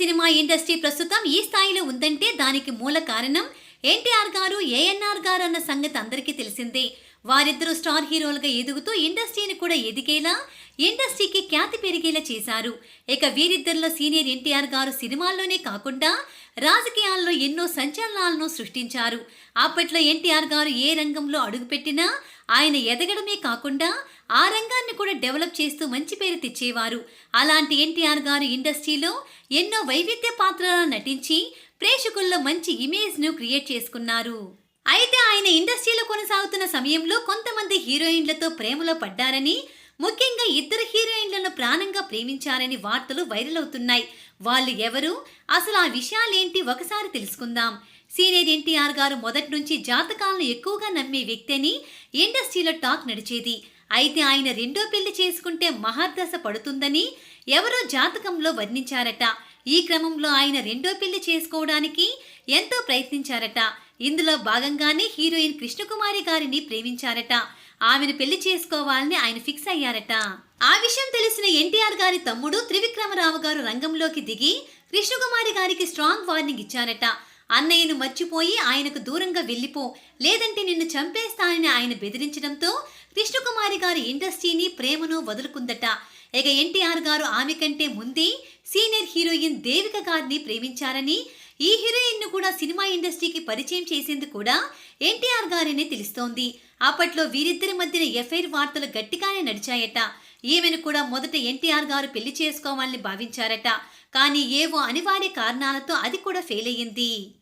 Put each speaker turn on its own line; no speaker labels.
Cinema industry ప్రస్తుతం ఈ స్థాయిలో ఉందంటే దానికి మూల కారణం ఎన్టీఆర్ గారు ఏఎన్ఆర్ గారు అన్న సంగతి అందరికీ తెలిసిందే. వారిద్దరూ స్టార్ హీరోలుగా ఎదుగుతూ ఇండస్ట్రీని కూడా ఎదిగేలా ఇండస్ట్రీకి ఖ్యాతి పెరిగేలా చేశారు. ఇక వీరిద్దరిలో సీనియర్ ఎన్టీఆర్ గారు సినిమాల్లోనే కాకుండా రాజకీయాల్లో ఎన్నో సంచలనాలను సృష్టించారు. అప్పట్లో ఎన్టీఆర్ గారు ఏ రంగంలో అడుగుపెట్టినా ఆయన ఎదగడమే కాకుండా ఆ రంగాన్ని కూడా డెవలప్ చేస్తూ మంచి పేరు తెచ్చేవారు. అలాంటి ఎన్టీఆర్ గారు ఇండస్ట్రీలో ఎన్నో వైవిధ్య పాత్రలను నటించి ప్రేక్షకుల్లో మంచి ఇమేజ్ను క్రియేట్ చేసుకున్నారు. అయితే ఆయన ఇండస్ట్రీలో కొనసాగుతున్న సమయంలో కొంతమంది హీరోయిన్లతో ప్రేమలో పడ్డారని ముఖ్యంగా ఇద్దరు హీరోయిన్లను ప్రాణంగా ప్రేమించారని వార్తలు వైరల్ అవుతున్నాయి. వాళ్ళు ఎవరు? అసలు ఆ విషయాలేంటి ఒకసారి తెలుసుకుందాం. సీనియర్ ఎన్టీఆర్ గారు మొదటి నుంచి జాతకాలను ఎక్కువగా నమ్మే వ్యక్తి అని ఇండస్ట్రీలో టాక్ నడిచేది. అయితే ఆయన రెండో పెళ్ళి చేసుకుంటే మహర్దశ పడుతుందని ఎవరో జాతకంలో వర్ణించారట. ఈ క్రమంలో ఆయన రెండో పెళ్ళి చేసుకోవడానికి ఎంతో ప్రయత్నించారట. ఇందులో భాగంగానే హీరోయిన్ కృష్ణకుమారి గారిని ప్రేమించారట. ఆమెను పెళ్ళి చేసుకోవాలని ఆయన ఫిక్స్ అయ్యారట. ఆ విషయం తెలిసిన ఎన్టీఆర్ గారి తమ్ముడు త్రివిక్రమరావు గారు రంగంలోకి దిగి కృష్ణకుమారి గారికి స్ట్రాంగ్ వార్నింగ్ ఇచ్చారట. అన్నయ్యను మర్చిపోయి ఆయనకు దూరంగా వెళ్ళిపో. లేదంటే నిన్ను చంపేస్తానని ఆయన బెదిరించడంతో కృష్ణకుమారి గారి ఇండస్ట్రీని ప్రేమను వదులుకుందట. ఇక ఎన్టీఆర్ గారు ఆమె కంటే ముందే సీనియర్ హీరోయిన్ దేవిక గారిని ప్రేమించారని ఈ హీరోయిన్ను కూడా సినిమా ఇండస్ట్రీకి పరిచయం చేసేందుకు కూడా ఎన్టీఆర్ గారనే తెలుస్తోంది. అప్పట్లో వీరిద్దరి మధ్యన ఎఫ్ఐఆర్ వార్తలు గట్టిగానే నడిచాయట. ఈమెను కూడా మొదట ఎన్టీఆర్ గారు పెళ్ళి చేసుకోవాలని భావించారట. కానీ ఏవో అనివార్య కారణాలతో అది కూడా ఫెయిల్ అయ్యింది